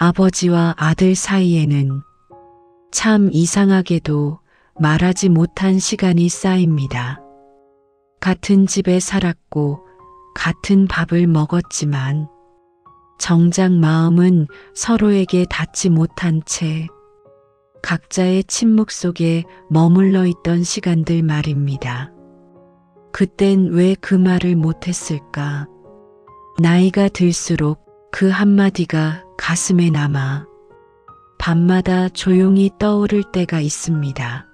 아버지와 아들 사이에는 참 이상하게도 말하지 못한 시간이 쌓입니다. 같은 집에 살았고 같은 밥을 먹었지만 정작 마음은 서로에게 닿지 못한 채 각자의 침묵 속에 머물러 있던 시간들 말입니다. 그땐 왜 그 말을 못했을까? 나이가 들수록 그 한마디가 가슴에 남아 밤마다 조용히 떠오를 때가 있습니다.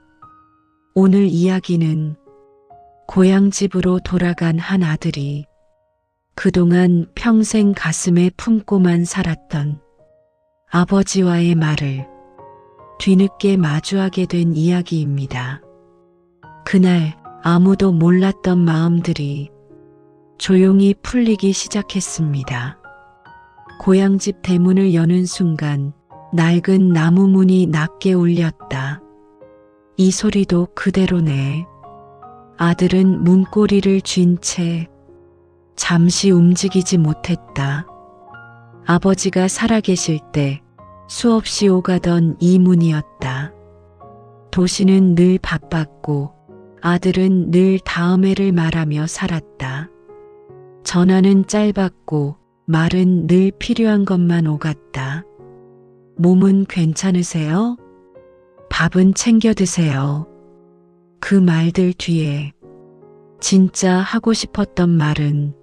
오늘 이야기는 고향집으로 돌아간 한 아들이 그동안 평생 가슴에 품고만 살았던 아버지와의 말을 뒤늦게 마주하게 된 이야기입니다. 그날 아무도 몰랐던 마음들이 조용히 풀리기 시작했습니다. 고향집 대문을 여는 순간 낡은 나무 문이 낮게 울렸다. 이 소리도 그대로네. 아들은 문고리를 쥔 채 잠시 움직이지 못했다. 아버지가 살아계실 때 수없이 오가던 이 문이었다. 도시는 늘 바빴고 아들은 늘 다음해를 말하며 살았다. 전화는 짧았고 말은 늘 필요한 것만 오갔다. 몸은 괜찮으세요? 밥은 챙겨 드세요. 그 말들 뒤에 진짜 하고 싶었던 말은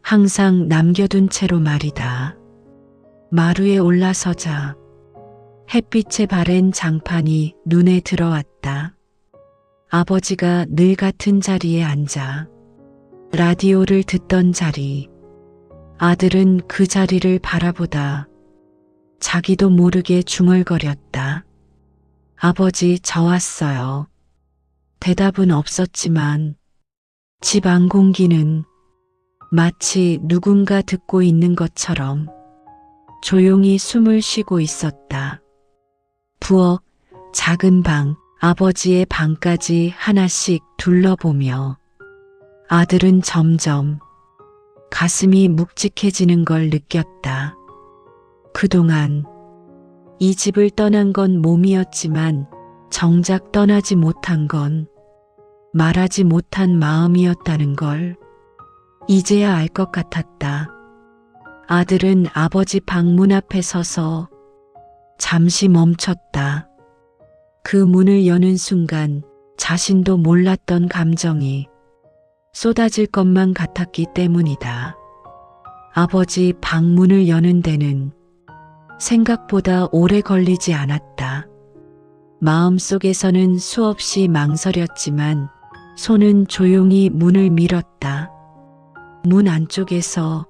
항상 남겨둔 채로 말이다. 마루에 올라서자 햇빛에 바랜 장판이 눈에 들어왔다. 아버지가 늘 같은 자리에 앉아 라디오를 듣던 자리. 아들은 그 자리를 바라보다 자기도 모르게 중얼거렸다. 아버지, 저 왔어요. 대답은 없었지만 집 안 공기는 마치 누군가 듣고 있는 것처럼 조용히 숨을 쉬고 있었다. 부엌, 작은 방, 아버지의 방까지 하나씩 둘러보며 아들은 점점 가슴이 묵직해지는 걸 느꼈다. 그동안 이 집을 떠난 건 몸이었지만 정작 떠나지 못한 건 말하지 못한 마음이었다는 걸 이제야 알 것 같았다. 아들은 아버지 방문 앞에 서서 잠시 멈췄다. 그 문을 여는 순간 자신도 몰랐던 감정이 쏟아질 것만 같았기 때문이다. 아버지 방문을 여는 데는 생각보다 오래 걸리지 않았다. 마음속에서는 수없이 망설였지만 손은 조용히 문을 밀었다. 문 안쪽에서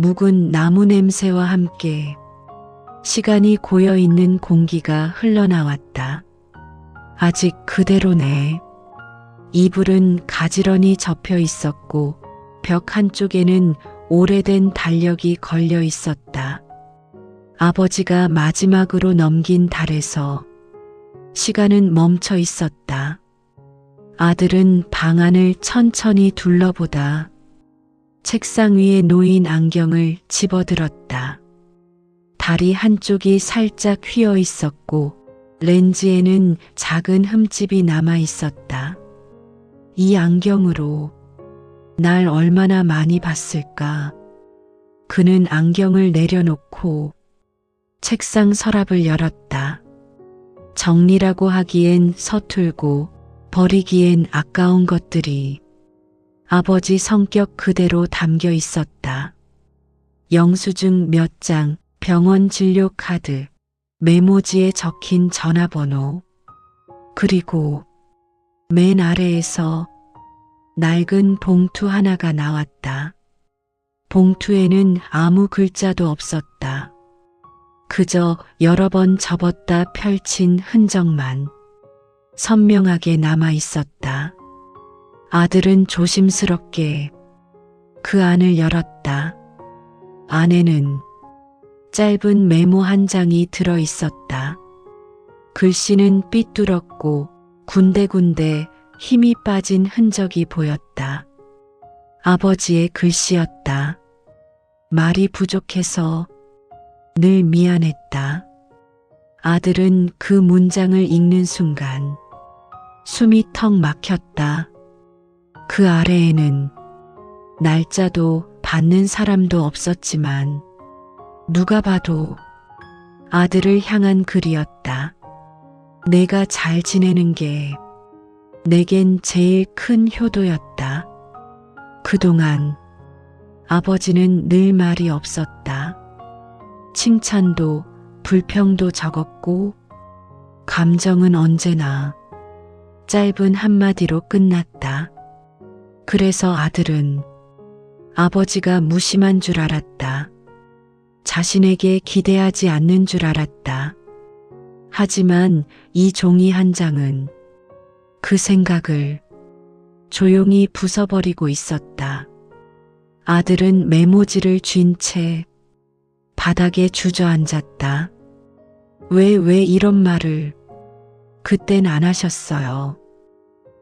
묵은 나무 냄새와 함께 시간이 고여 있는 공기가 흘러나왔다. 아직 그대로네. 이불은 가지런히 접혀 있었고 벽 한쪽에는 오래된 달력이 걸려 있었다. 아버지가 마지막으로 넘긴 달에서 시간은 멈춰 있었다. 아들은 방 안을 천천히 둘러보다 책상 위에 놓인 안경을 집어들었다. 다리 한쪽이 살짝 휘어 있었고 렌즈에는 작은 흠집이 남아 있었다. 이 안경으로 날 얼마나 많이 봤을까. 그는 안경을 내려놓고 책상 서랍을 열었다. 정리라고 하기엔 서툴고 버리기엔 아까운 것들이 아버지 성격 그대로 담겨 있었다. 영수증 몇 장, 병원 진료 카드, 메모지에 적힌 전화번호, 그리고 맨 아래에서 낡은 봉투 하나가 나왔다. 봉투에는 아무 글자도 없었다. 그저 여러 번 접었다 펼친 흔적만 선명하게 남아 있었다. 아들은 조심스럽게 그 안을 열었다. 안에는 짧은 메모 한 장이 들어 있었다. 글씨는 삐뚤었고 군데군데 힘이 빠진 흔적이 보였다. 아버지의 글씨였다. 말이 부족해서 늘 미안했다. 아들은 그 문장을 읽는 순간 숨이 턱 막혔다. 그 아래에는 날짜도 받는 사람도 없었지만 누가 봐도 아들을 향한 글이었다. 내가 잘 지내는 게 내겐 제일 큰 효도였다. 그동안 아버지는 늘 말이 없었다. 칭찬도 불평도 적었고 감정은 언제나 짧은 한마디로 끝났다. 그래서 아들은 아버지가 무심한 줄 알았다. 자신에게 기대하지 않는 줄 알았다. 하지만 이 종이 한 장은 그 생각을 조용히 부숴버리고 있었다. 아들은 메모지를 쥔 채 바닥에 주저앉았다. 왜, 왜 이런 말을 그땐 안 하셨어요.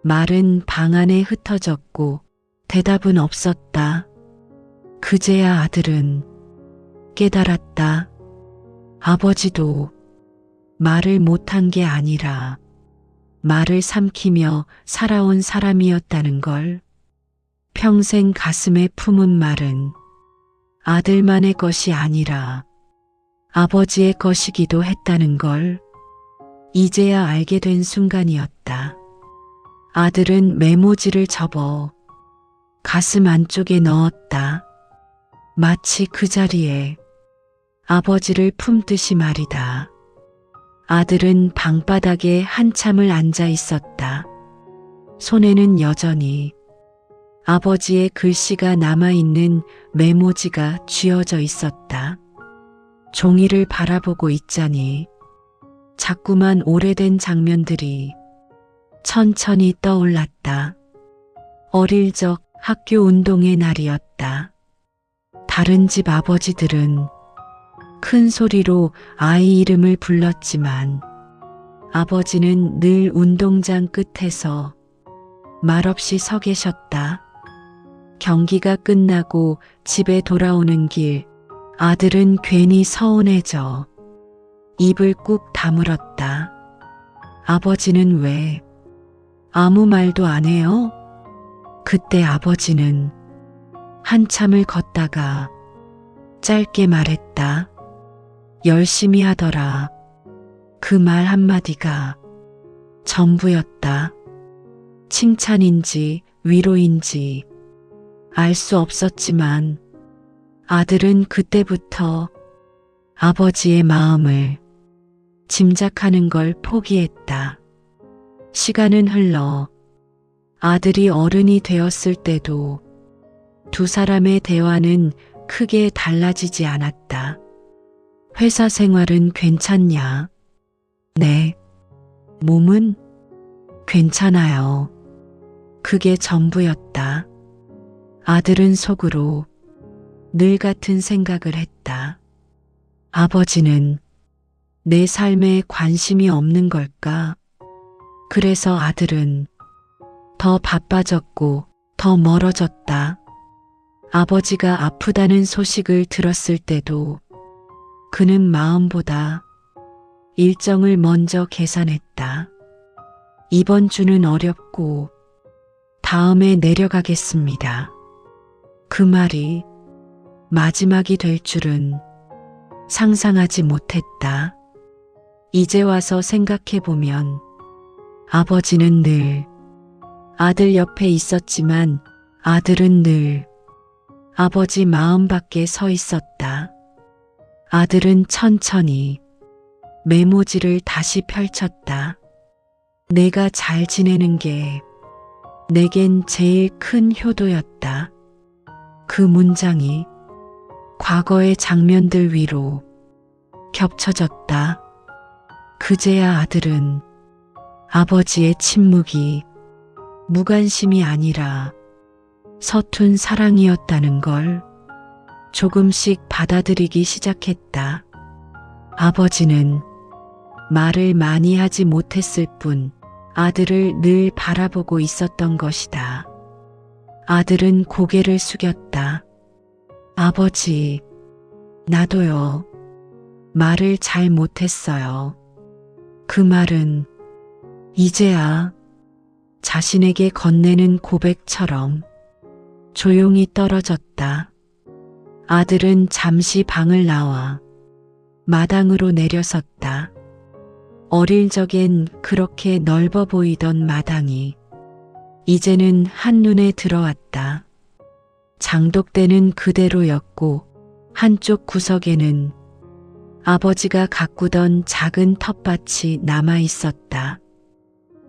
말은 방 안에 흩어졌고 대답은 없었다. 그제야 아들은 깨달았다. 아버지도 말을 못한 게 아니라 말을 삼키며 살아온 사람이었다는 걸. 평생 가슴에 품은 말은 아들만의 것이 아니라 아버지의 것이기도 했다는 걸 이제야 알게 된 순간이었다. 아들은 메모지를 접어 가슴 안쪽에 넣었다. 마치 그 자리에 아버지를 품듯이 말이다. 아들은 방바닥에 한참을 앉아 있었다. 손에는 여전히 아버지의 글씨가 남아있는 메모지가 쥐어져 있었다. 종이를 바라보고 있자니 자꾸만 오래된 장면들이 천천히 떠올랐다. 어릴 적 학교 운동의 날이었다. 다른 집 아버지들은 큰 소리로 아이 이름을 불렀지만 아버지는 늘 운동장 끝에서 말없이 서 계셨다. 경기가 끝나고 집에 돌아오는 길 아들은 괜히 서운해져 입을 꾹 다물었다. 아버지는 왜 아무 말도 안 해요? 그때 아버지는 한참을 걷다가 짧게 말했다. 열심히 하더라. 그 말 한마디가 전부였다. 칭찬인지 위로인지 알 수 없었지만 아들은 그때부터 아버지의 마음을 짐작하는 걸 포기했다. 시간은 흘러 아들이 어른이 되었을 때도 두 사람의 대화는 크게 달라지지 않았다. 회사 생활은 괜찮냐? 네. 몸은 괜찮아요. 그게 전부였다. 아들은 속으로 늘 같은 생각을 했다. 아버지는 내 삶에 관심이 없는 걸까? 그래서 아들은 더 바빠졌고 더 멀어졌다. 아버지가 아프다는 소식을 들었을 때도 그는 마음보다 일정을 먼저 계산했다. 이번 주는 어렵고 다음에 내려가겠습니다. 그 말이 마지막이 될 줄은 상상하지 못했다. 이제 와서 생각해보면 아버지는 늘 아들 옆에 있었지만 아들은 늘 아버지 마음 밖에 서 있었다. 아들은 천천히 메모지를 다시 펼쳤다. 내가 잘 지내는 게 내겐 제일 큰 효도였다. 그 문장이 과거의 장면들 위로 겹쳐졌다. 그제야 아들은 아버지의 침묵이 무관심이 아니라 서툰 사랑이었다는 걸 조금씩 받아들이기 시작했다. 아버지는 말을 많이 하지 못했을 뿐 아들을 늘 바라보고 있었던 것이다. 아들은 고개를 숙였다. 아버지, 나도요. 말을 잘 못했어요. 그 말은 이제야 자신에게 건네는 고백처럼 조용히 떨어졌다. 아들은 잠시 방을 나와 마당으로 내려섰다. 어릴 적엔 그렇게 넓어 보이던 마당이 이제는 한눈에 들어왔다. 장독대는 그대로였고 한쪽 구석에는 아버지가 가꾸던 작은 텃밭이 남아 있었다.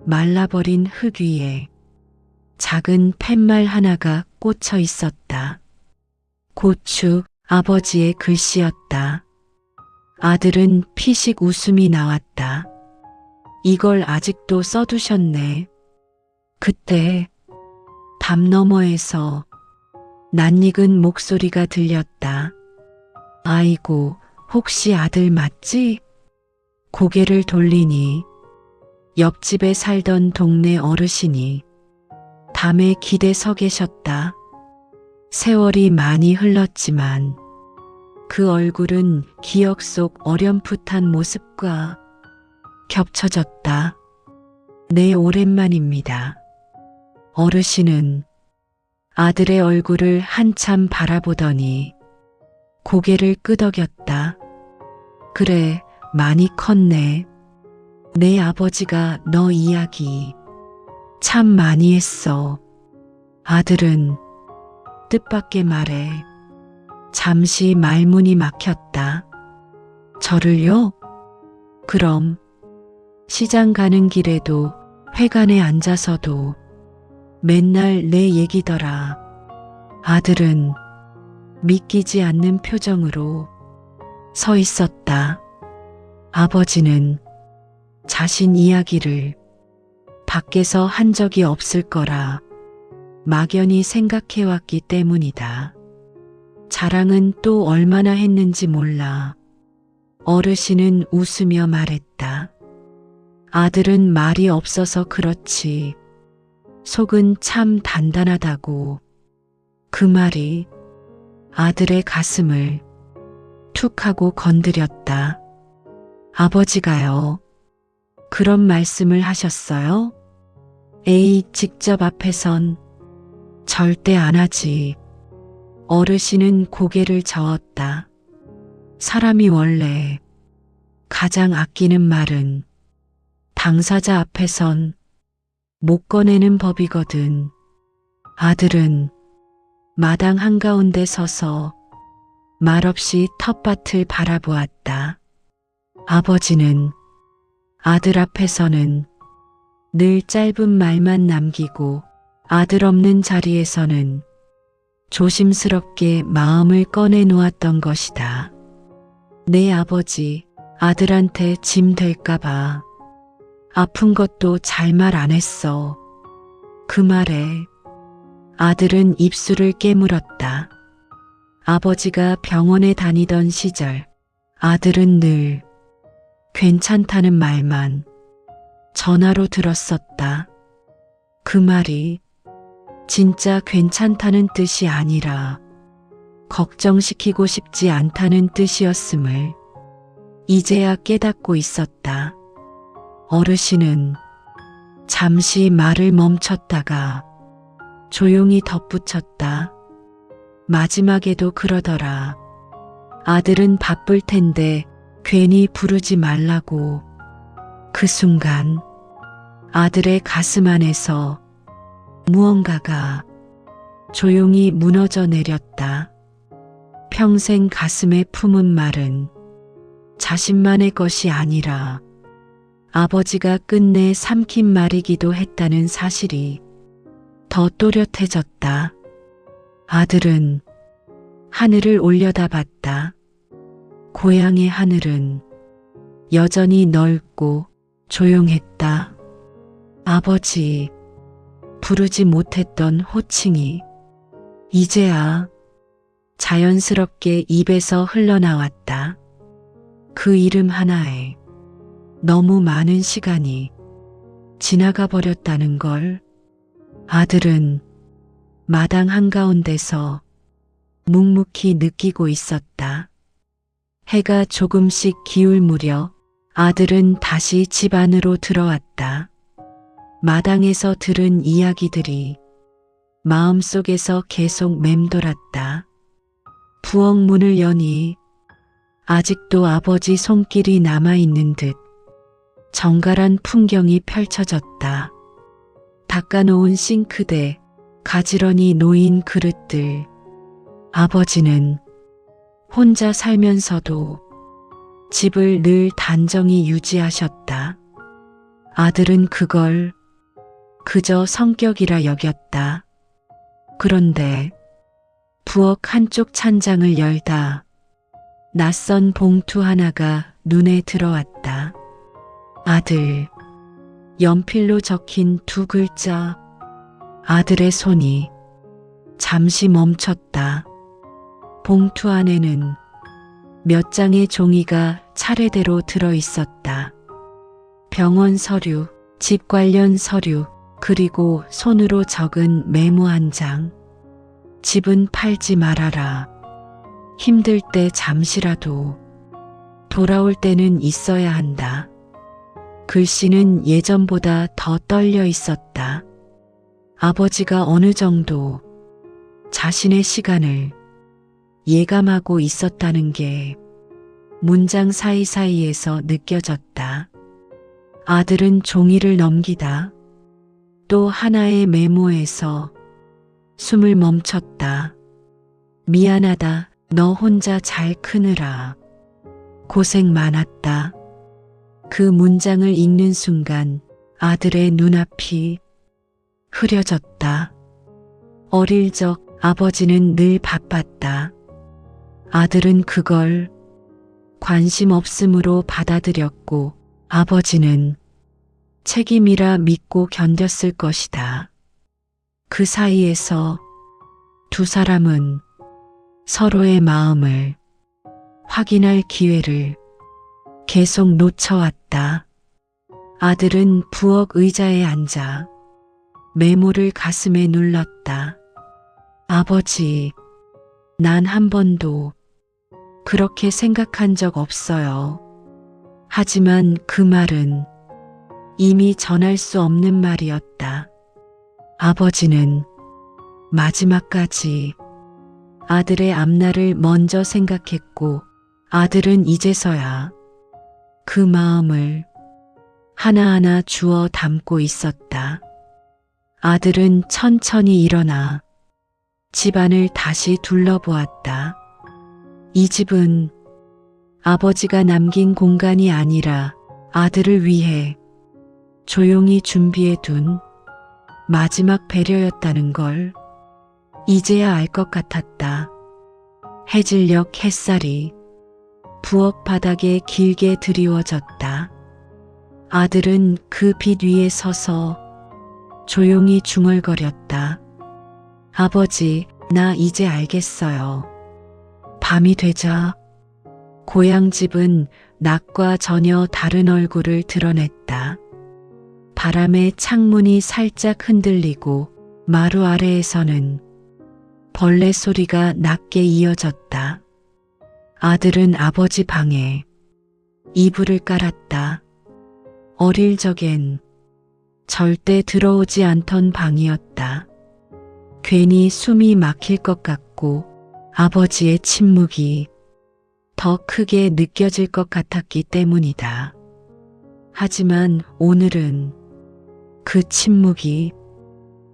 말라버린 흙 위에 작은 팻말 하나가 꽂혀 있었다. 고추 아버지의 글씨였다. 아들은 피식 웃음이 나왔다. 이걸 아직도 써두셨네. 그때 담 너머에서 낯익은 목소리가 들렸다. 아이고, 혹시 아들 맞지? 고개를 돌리니 옆집에 살던 동네 어르신이 담에 기대 서 계셨다. 세월이 많이 흘렀지만 그 얼굴은 기억 속 어렴풋한 모습과 겹쳐졌다. 네, 오랜만입니다. 어르신은 아들의 얼굴을 한참 바라보더니 고개를 끄덕였다. 그래, 많이 컸네. 내 아버지가 너 이야기 참 많이 했어. 아들은 뜻밖의 말에 잠시 말문이 막혔다. 저를요? 그럼 시장 가는 길에도 회관에 앉아서도 맨날 내 얘기더라. 아들은 믿기지 않는 표정으로 서 있었다. 아버지는 자신 이야기를 밖에서 한 적이 없을 거라 막연히 생각해왔기 때문이다. 자랑은 또 얼마나 했는지 몰라. 어르신은 웃으며 말했다. 아들은 말이 없어서 그렇지. 속은 참 단단하다고. 그 말이 아들의 가슴을 툭 하고 건드렸다. 아버지가요. 그런 말씀을 하셨어요? 에이, 직접 앞에선 절대 안 하지. 어르신은 고개를 저었다. 사람이 원래 가장 아끼는 말은 당사자 앞에선 못 꺼내는 법이거든. 아들은 마당 한가운데 서서 말없이 텃밭을 바라보았다. 아버지는 아들 앞에서는 늘 짧은 말만 남기고 아들 없는 자리에서는 조심스럽게 마음을 꺼내 놓았던 것이다. 내 아버지 아들한테 짐 될까봐 아픈 것도 잘 말 안 했어. 그 말에 아들은 입술을 깨물었다. 아버지가 병원에 다니던 시절 아들은 늘 괜찮다는 말만 전화로 들었었다. 그 말이 진짜 괜찮다는 뜻이 아니라 걱정시키고 싶지 않다는 뜻이었음을 이제야 깨닫고 있었다. 어르신은 잠시 말을 멈췄다가 조용히 덧붙였다. 마지막에도 그러더라. 아들은 바쁠 텐데 괜히 부르지 말라고. 그 순간 아들의 가슴 안에서 무언가가 조용히 무너져 내렸다. 평생 가슴에 품은 말은 자신만의 것이 아니라 아버지가 끝내 삼킨 말이기도 했다는 사실이 더 또렷해졌다. 아들은 하늘을 올려다 봤다. 고향의 하늘은 여전히 넓고 조용했다. 아버지, 부르지 못했던 호칭이 이제야 자연스럽게 입에서 흘러나왔다. 그 이름 하나에 너무 많은 시간이 지나가 버렸다는 걸 아들은 마당 한가운데서 묵묵히 느끼고 있었다. 해가 조금씩 기울 무렵 아들은 다시 집 안으로 들어왔다. 마당에서 들은 이야기들이 마음속에서 계속 맴돌았다. 부엌 문을 여니 아직도 아버지 손길이 남아있는 듯 정갈한 풍경이 펼쳐졌다. 닦아놓은 싱크대, 가지런히 놓인 그릇들. 아버지는 혼자 살면서도 집을 늘 단정히 유지하셨다. 아들은 그걸 그저 성격이라 여겼다. 그런데 부엌 한쪽 찬장을 열다 낯선 봉투 하나가 눈에 들어왔다. 아들. 연필로 적힌 두 글자. 아들의 손이 잠시 멈췄다. 봉투 안에는 몇 장의 종이가 차례대로 들어 있었다. 병원 서류, 집 관련 서류, 그리고 손으로 적은 메모 한 장. 집은 팔지 말아라. 힘들 때 잠시라도 돌아올 때는 있어야 한다. 글씨는 예전보다 더 떨려 있었다. 아버지가 어느 정도 자신의 시간을 예감하고 있었다는 게 문장 사이사이에서 느껴졌다. 아들은 종이를 넘기다 또 하나의 메모에서 숨을 멈췄다. 미안하다. 너 혼자 잘 크느라. 고생 많았다. 그 문장을 읽는 순간 아들의 눈앞이 흐려졌다. 어릴 적 아버지는 늘 바빴다. 아들은 그걸 관심 없음으로 받아들였고 아버지는 책임이라 믿고 견뎠을 것이다. 그 사이에서 두 사람은 서로의 마음을 확인할 기회를 계속 놓쳐왔다. 아들은 부엌 의자에 앉아 메모를 가슴에 눌렀다. 아버지, 난 한 번도 그렇게 생각한 적 없어요. 하지만 그 말은 이미 전할 수 없는 말이었다. 아버지는 마지막까지 아들의 앞날을 먼저 생각했고 아들은 이제서야 그 마음을 하나하나 주워 담고 있었다. 아들은 천천히 일어나 집안을 다시 둘러보았다. 이 집은 아버지가 남긴 공간이 아니라 아들을 위해 조용히 준비해 둔 마지막 배려였다는 걸 이제야 알 것 같았다. 해질녘 햇살이 부엌 바닥에 길게 드리워졌다. 아들은 그 빛 위에 서서 조용히 중얼거렸다. 아버지, 나 이제 알겠어요. 밤이 되자 고향집은 낮과 전혀 다른 얼굴을 드러냈다. 바람에 창문이 살짝 흔들리고 마루 아래에서는 벌레 소리가 낮게 이어졌다. 아들은 아버지 방에 이불을 깔았다. 어릴 적엔 절대 들어오지 않던 방이었다. 괜히 숨이 막힐 것 같고 아버지의 침묵이 더 크게 느껴질 것 같았기 때문이다. 하지만 오늘은 그 침묵이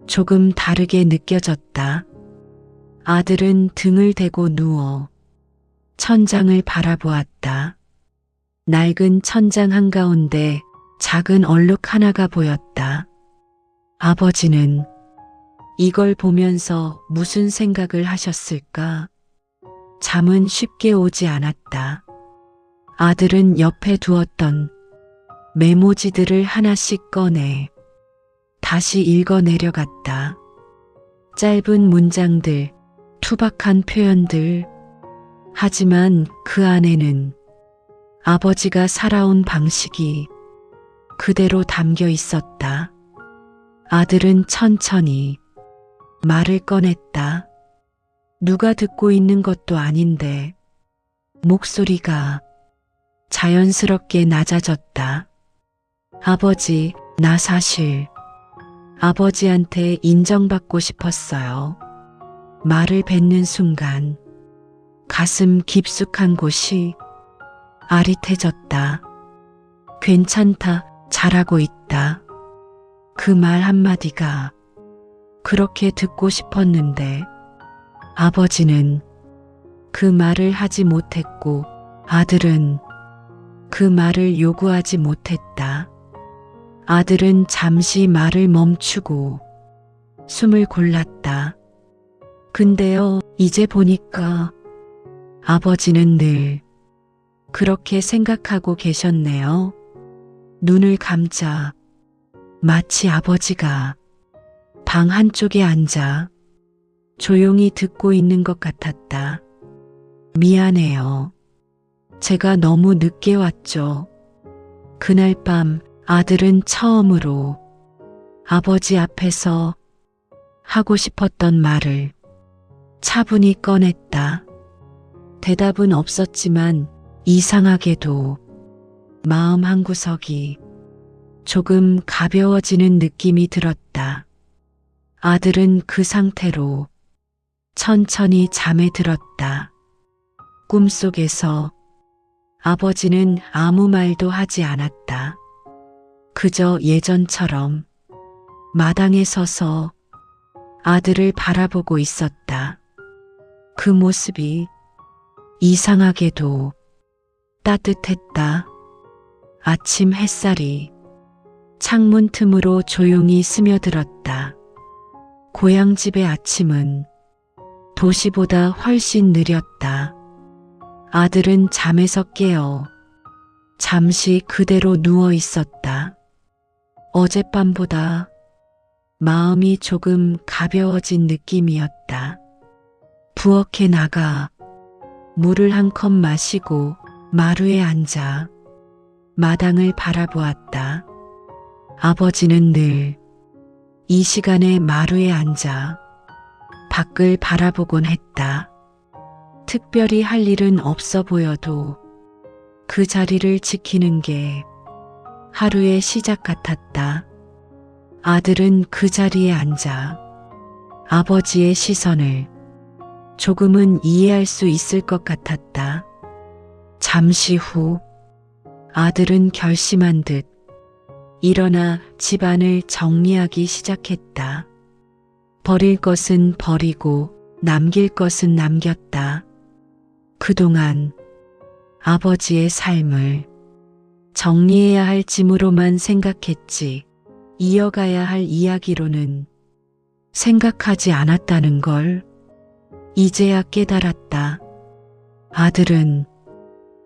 조금 다르게 느껴졌다. 아들은 등을 대고 누워 천장을 바라보았다. 낡은 천장 한가운데 작은 얼룩 하나가 보였다. 아버지는 이걸 보면서 무슨 생각을 하셨을까? 잠은 쉽게 오지 않았다. 아들은 옆에 두었던 메모지들을 하나씩 꺼내 다시 읽어 내려갔다. 짧은 문장들, 투박한 표현들. 하지만 그 안에는 아버지가 살아온 방식이 그대로 담겨 있었다. 아들은 천천히 말을 꺼냈다. 누가 듣고 있는 것도 아닌데 목소리가 자연스럽게 낮아졌다. 아버지, 나 사실 아버지한테 인정받고 싶었어요. 말을 뱉는 순간 가슴 깊숙한 곳이 아릿해졌다. 괜찮다, 잘하고 있다. 그 말 한마디가 그렇게 듣고 싶었는데 아버지는 그 말을 하지 못했고 아들은 그 말을 요구하지 못했다. 아들은 잠시 말을 멈추고 숨을 골랐다. 근데요, 이제 보니까 아버지는 늘 그렇게 생각하고 계셨네요. 눈을 감자 마치 아버지가 방 한쪽에 앉아 조용히 듣고 있는 것 같았다. 미안해요. 제가 너무 늦게 왔죠. 그날 밤 아들은 처음으로 아버지 앞에서 하고 싶었던 말을 차분히 꺼냈다. 대답은 없었지만 이상하게도 마음 한구석이 조금 가벼워지는 느낌이 들었다. 아들은 그 상태로 천천히 잠에 들었다. 꿈속에서 아버지는 아무 말도 하지 않았다. 그저 예전처럼 마당에 서서 아들을 바라보고 있었다. 그 모습이 이상하게도 따뜻했다. 아침 햇살이 창문 틈으로 조용히 스며들었다. 고향집의 아침은 도시보다 훨씬 느렸다. 아들은 잠에서 깨어 잠시 그대로 누워 있었다. 어젯밤보다 마음이 조금 가벼워진 느낌이었다. 부엌에 나가 물을 한 컵 마시고 마루에 앉아 마당을 바라보았다. 아버지는 늘 이 시간에 마루에 앉아 밖을 바라보곤 했다. 특별히 할 일은 없어 보여도 그 자리를 지키는 게 하루의 시작 같았다. 아들은 그 자리에 앉아 아버지의 시선을 조금은 이해할 수 있을 것 같았다. 잠시 후 아들은 결심한 듯 일어나 집안을 정리하기 시작했다. 버릴 것은 버리고 남길 것은 남겼다. 그동안 아버지의 삶을 정리해야 할 짐으로만 생각했지 이어가야 할 이야기로는 생각하지 않았다는 걸 이제야 깨달았다. 아들은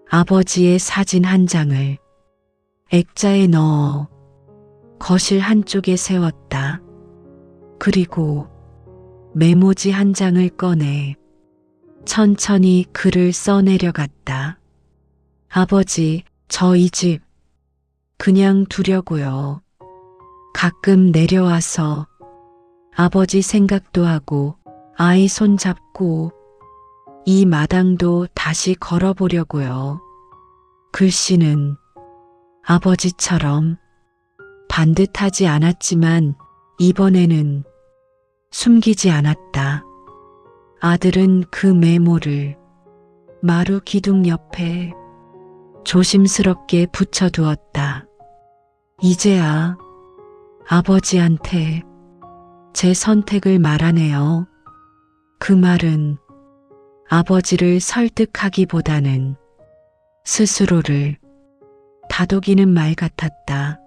아버지의 사진 한 장을 액자에 넣어 거실 한쪽에 세웠다. 그리고 메모지 한 장을 꺼내 천천히 글을 써내려갔다. 아버지, 저 이 집 그냥 두려고요. 가끔 내려와서 아버지 생각도 하고 아이 손 잡고 이 마당도 다시 걸어보려고요. 글씨는 아버지처럼 반듯하지 않았지만 이번에는 숨기지 않았다. 아들은 그 메모를 마루 기둥 옆에 조심스럽게 붙여두었다. 이제야 아버지한테 제 선택을 말하네요. 그 말은 아버지를 설득하기보다는 스스로를 다독이는 말 같았다.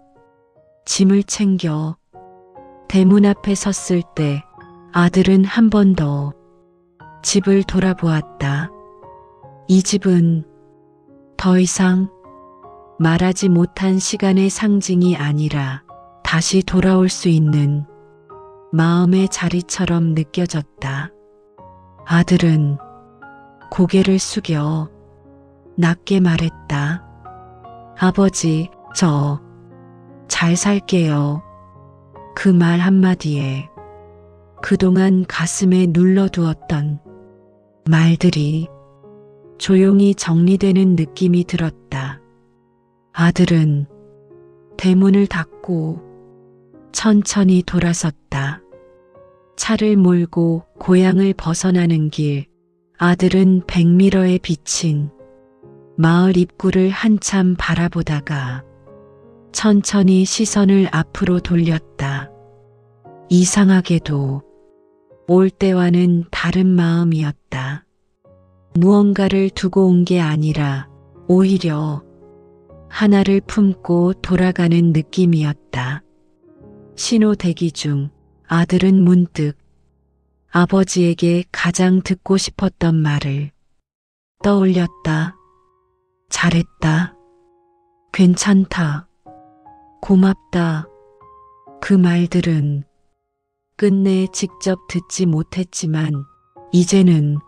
짐을 챙겨 대문 앞에 섰을 때 아들은 한 번 더 집을 돌아보았다. 이 집은 더 이상 말하지 못한 시간의 상징이 아니라 다시 돌아올 수 있는 마음의 자리처럼 느껴졌다. 아들은 고개를 숙여 낮게 말했다. 아버지, 저 잘 살게요. 그 말 한마디에 그동안 가슴에 눌러두었던 말들이 조용히 정리되는 느낌이 들었다. 아들은 대문을 닫고 천천히 돌아섰다. 차를 몰고 고향을 벗어나는 길, 아들은 백미러에 비친 마을 입구를 한참 바라보다가 천천히 시선을 앞으로 돌렸다. 이상하게도 올 때와는 다른 마음이었다. 무언가를 두고 온 게 아니라 오히려 하나를 품고 돌아가는 느낌이었다. 신호 대기 중 아들은 문득 아버지에게 가장 듣고 싶었던 말을 떠올렸다. 잘했다. 괜찮다. 고맙다. 그 말들은 끝내 직접 듣지 못했지만 이제는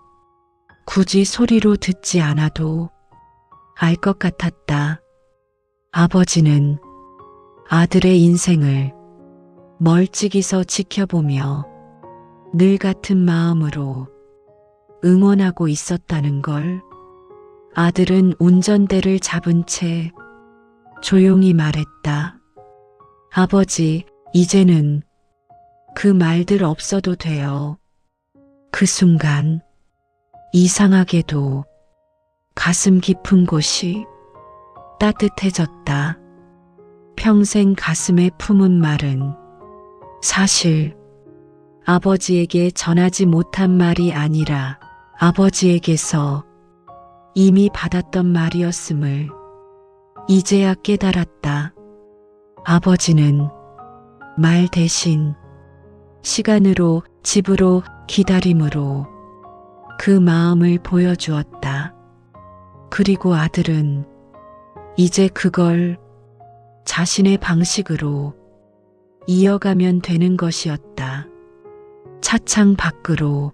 굳이 소리로 듣지 않아도 알 것 같았다. 아버지는 아들의 인생을 멀찍이서 지켜보며 늘 같은 마음으로 응원하고 있었다는 걸 아들은 운전대를 잡은 채 조용히 말했다. 아버지, 이제는 그 말들 없어도 돼요. 그 순간 이상하게도 가슴 깊은 곳이 따뜻해졌다. 평생 가슴에 품은 말은 사실 아버지에게 전하지 못한 말이 아니라 아버지에게서 이미 받았던 말이었음을 이제야 깨달았다. 아버지는 말 대신 시간으로 집으로 기다림으로 그 마음을 보여주었다. 그리고 아들은 이제 그걸 자신의 방식으로 이어가면 되는 것이었다. 차창 밖으로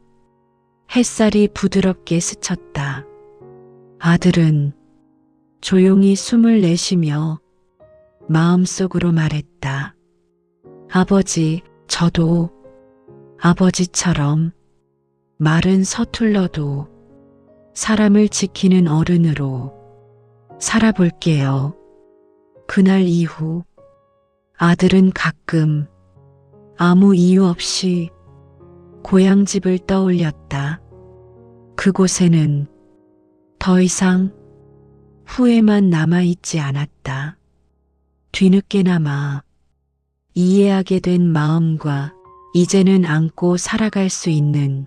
햇살이 부드럽게 스쳤다. 아들은 조용히 숨을 내쉬며 마음속으로 말했다. 아버지, 저도 아버지처럼 말은 서툴러도 사람을 지키는 어른으로 살아볼게요. 그날 이후 아들은 가끔 아무 이유 없이 고향 집을 떠올렸다. 그곳에는 더 이상 후회만 남아있지 않았다. 뒤늦게나마 이해하게 된 마음과 이제는 안고 살아갈 수 있는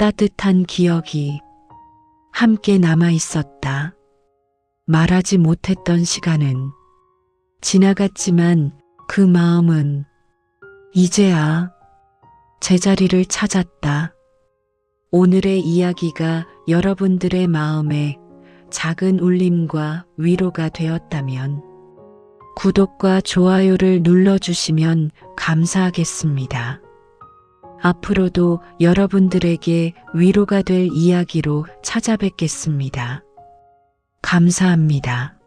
따뜻한 기억이 함께 남아 있었다. 말하지 못했던 시간은 지나갔지만 그 마음은 이제야 제자리를 찾았다. 오늘의 이야기가 여러분들의 마음에 작은 울림과 위로가 되었다면 구독과 좋아요를 눌러주시면 감사하겠습니다. 앞으로도 여러분들에게 위로가 될 이야기로 찾아뵙겠습니다. 감사합니다.